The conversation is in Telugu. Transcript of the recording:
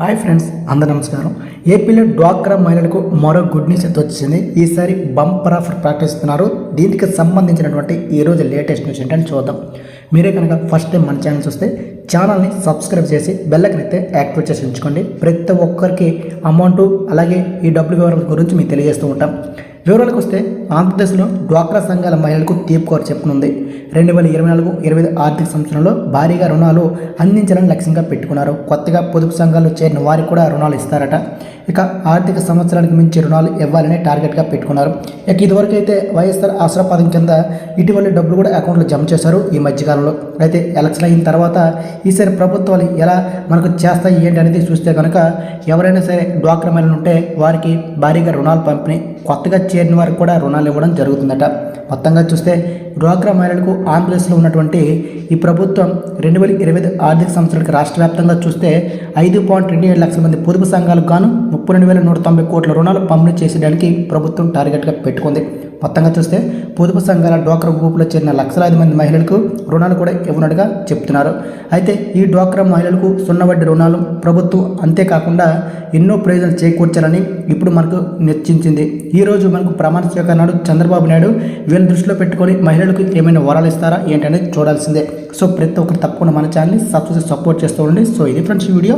హాయ్ ఫ్రెండ్స్ అందరు నమస్కారం. ఏపీలో డ్వాక్రా మహిళలకు మరో గుడ్ న్యూస్ అయితే వచ్చింది. ఈసారి బంపర్ ఆఫర్ ప్రకటిస్తున్నారు. దీనికి సంబంధించినటువంటి ఈరోజు లేటెస్ట్ న్యూస్ ఏంటని చూద్దాం. మీరే కనుక ఫస్ట్ టైం మన ఛానల్ చూస్తే ఛానల్ని సబ్స్క్రైబ్ చేసి బెల్లకనైతే యాక్టివేట్ చేసి ఉంచుకోండి. ప్రతి ఒక్కరికి అమౌంట్ అలాగే ఈ డబ్బులు వివరాల గురించి మీకు తెలియజేస్తూ ఉంటాం. వివరాలకు వస్తే ఆంధ్రప్రదేశ్లో డ్వాక్రా సంఘాల మహిళలకు తీర్పు కోర్ చెప్పునుంది. రెండు వేల ఇరవై నాలుగు ఇరవై ఐదు ఆర్థిక సంవత్సరంలో భారీగా రుణాలు అందించాలని లక్ష్యంగా పెట్టుకున్నారు. కొత్తగా పొదుపు సంఘాలు చేరిన వారికి కూడా రుణాలు ఇస్తారట. ఇక ఆర్థిక సంవత్సరానికి మించి రుణాలు ఇవ్వాలని టార్గెట్గా పెట్టుకున్నారు. ఇక ఇదివరకు అయితే వైఎస్ఆర్ ఆసరా పథకం కింద ఇటీవల డబ్బులు కూడా అకౌంట్లో జమ చేశారు ఈ మధ్యకాలంలో. అయితే ఎలక్షన్ అయిన తర్వాత ఈసారి ప్రభుత్వాలు ఎలా మనకు చేస్తాయి ఏంటి అనేది చూస్తే కనుక ఎవరైనా సరే డ్వాక్రా మహిళలు ఉంటే వారికి భారీగా రుణాలు పంపిణీ కొత్తగా చేరిన వారికి కూడా రుణాలు ఇవ్వడం జరుగుతుందట. మొత్తంగా చూస్తే డ్వాక్రా మహిళలకు ఆంధ్రప్రదేశ్లో ఉన్నటువంటి ఈ ప్రభుత్వం రెండు వేల ఇరవై ఐదు ఆర్థిక సంవత్సరానికి రాష్ట్ర వ్యాప్తంగా చూస్తే ఐదు పాయింట్ రెండు ఏడు లక్షల మంది పొదుపు సంఘాలకు గాను ముప్పై రెండు వేల నూట తొంభై కోట్ల రుణాలు పంపిణీ చేసేయడానికి ప్రభుత్వం టార్గెట్గా పెట్టుకుంది. మొత్తంగా చూస్తే పొదుపు సంఘాల డ్వాక్రా గ్రూపులో చేరిన లక్షలాది మంది మహిళలకు రుణాలు కూడా ఇవ్వనట్టుగా చెప్తున్నారు. అయితే ఈ డ్వాక్రా మహిళలకు సున్న వడ్డీ రుణాలు ప్రభుత్వం అంతేకాకుండా ఎన్నో ప్రయోజనాలు చేకూర్చాలని ఇప్పుడు మనకు నిశ్చయించింది ఈ రోజు మనకు ప్రమాణ స్వీకారం నాడు చంద్రబాబు నాయుడు వీళ్ళ దృష్టిలో పెట్టుకొని మహిళలకు ఏమైనా వరాలు ఇస్తారా ఏంటనేది చూడాల్సిందే. సో ప్రతి ఒక్కరు తప్పకుండా మన ఛానల్ని సబ్స్క్రైబ్ సపోర్ట్ చేస్తూ ఉండండి. సో ఇది ఫ్రెండ్స్ వీడియో